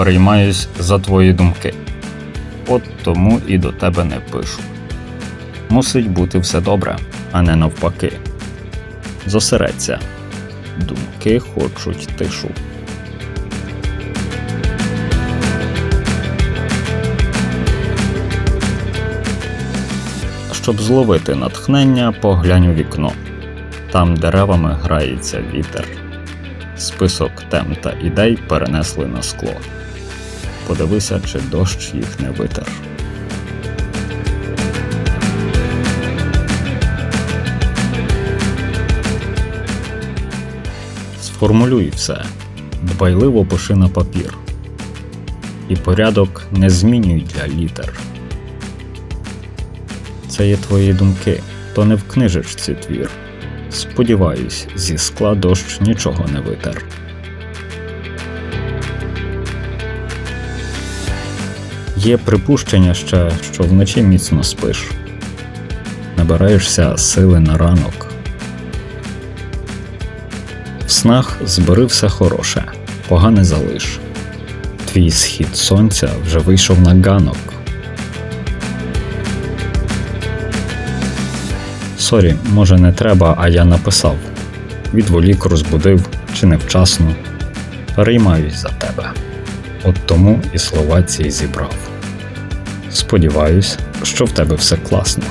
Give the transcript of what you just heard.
переймаюсь за твої думки. От тому і до тебе не пишу. Мусить бути все добре, а не навпаки. Зосередься. Думки хочуть тишу. Щоб зловити натхнення, поглянь у вікно. Там деревами грається вітер. Список тем та ідей перенесли на скло. Подивися, чи дощ їх не витер. Сформулюй все, дбайливо пиши на папір. І порядок не змінюй для літер. Це є твої думки, то не в книжечці твір. Сподіваюсь, зі скла дощ нічого не витер. Є припущення ще, що вночі міцно спиш, набираєшся сили на ранок. В снах збери все хороше, погане залиш. Твій схід сонця вже вийшов на ганок. Сорі, може не треба, а я написав. Відволік, розбудив чи невчасно. Переймаюсь за тебе. От тому і слова ці зібрав. Сподіваюсь, що в тебе все класно.